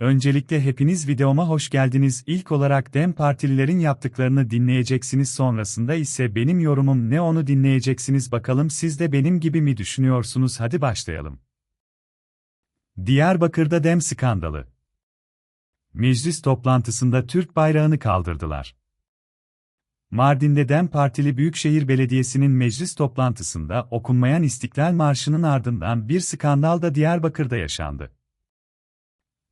Öncelikle hepiniz videoma hoş geldiniz. İlk olarak DEM partililerin yaptıklarını dinleyeceksiniz sonrasında ise benim yorumum ne onu dinleyeceksiniz bakalım siz de benim gibi mi düşünüyorsunuz hadi başlayalım. Diyarbakır'da DEM skandalı. Meclis toplantısında Türk bayrağını kaldırdılar. Mardin'de DEM Partili Büyükşehir Belediyesi'nin meclis toplantısında okunmayan İstiklal Marşı'nın ardından bir skandal da Diyarbakır'da yaşandı.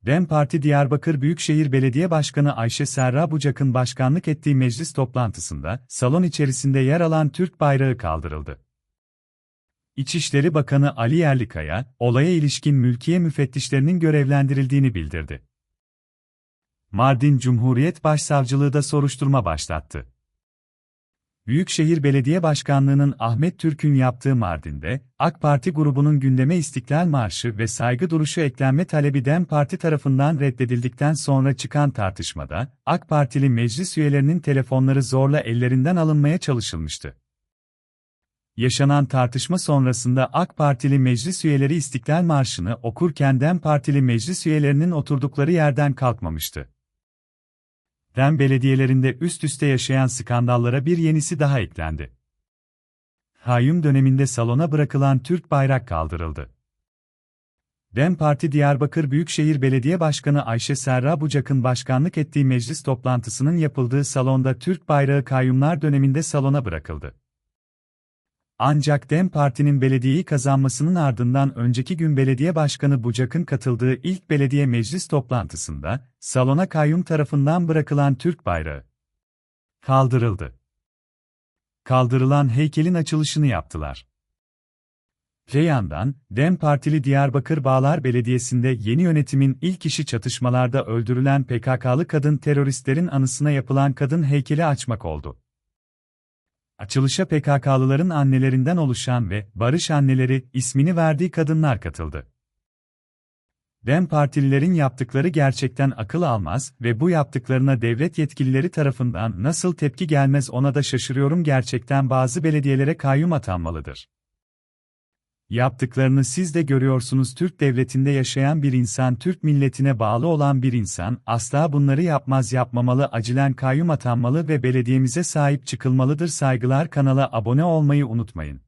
DEM Parti Diyarbakır Büyükşehir Belediye Başkanı Ayşe Serra Bucak'ın başkanlık ettiği meclis toplantısında, salon içerisinde yer alan Türk bayrağı kaldırıldı. İçişleri Bakanı Ali Yerlikaya, olaya ilişkin mülkiye müfettişlerinin görevlendirildiğini bildirdi. Mardin Cumhuriyet Başsavcılığı da soruşturma başlattı. Büyükşehir Belediye Başkanlığı'nın Ahmet Türk'ün yaptığı Mardin'de, AK Parti grubunun gündeme İstiklal Marşı ve saygı duruşu eklenme talebi DEM Parti tarafından reddedildikten sonra çıkan tartışmada, AK Partili meclis üyelerinin telefonları zorla ellerinden alınmaya çalışılmıştı. Yaşanan tartışma sonrasında AK Partili meclis üyeleri İstiklal Marşı'nı okurken DEM Partili meclis üyelerinin oturdukları yerden kalkmamıştı. DEM belediyelerinde üst üste yaşayan skandallara bir yenisi daha eklendi. Hayyum döneminde salona bırakılan Türk bayrak kaldırıldı. DEM Parti Diyarbakır Büyükşehir Belediye Başkanı Ayşe Serra Bucak'ın başkanlık ettiği meclis toplantısının yapıldığı salonda Türk bayrağı kayyumlar döneminde salona bırakıldı. Ancak DEM Parti'nin belediyeyi kazanmasının ardından önceki gün belediye başkanı Bucak'ın katıldığı ilk belediye meclis toplantısında, salona kayyum tarafından bırakılan Türk bayrağı kaldırıldı. Kaldırılan heykelin açılışını yaptılar. Yandan, DEM Partili Diyarbakır Bağlar Belediyesi'nde yeni yönetimin ilk işi çatışmalarda öldürülen PKK'lı kadın teröristlerin anısına yapılan kadın heykeli açmak oldu. Açılışa PKK'lıların annelerinden oluşan ve Barış Anneleri ismini verdiği kadınlar katıldı. DEM partililerin yaptıkları gerçekten akıl almaz ve bu yaptıklarına devlet yetkilileri tarafından nasıl tepki gelmez ona da şaşırıyorum gerçekten bazı belediyelere kayyum atanmalıdır. Yaptıklarını siz de görüyorsunuz Türk devletinde yaşayan bir insan Türk milletine bağlı olan bir insan asla bunları yapmaz yapmamalı acilen kayyum atanmalı ve belediyemize sahip çıkılmalıdır saygılar kanala abone olmayı unutmayın.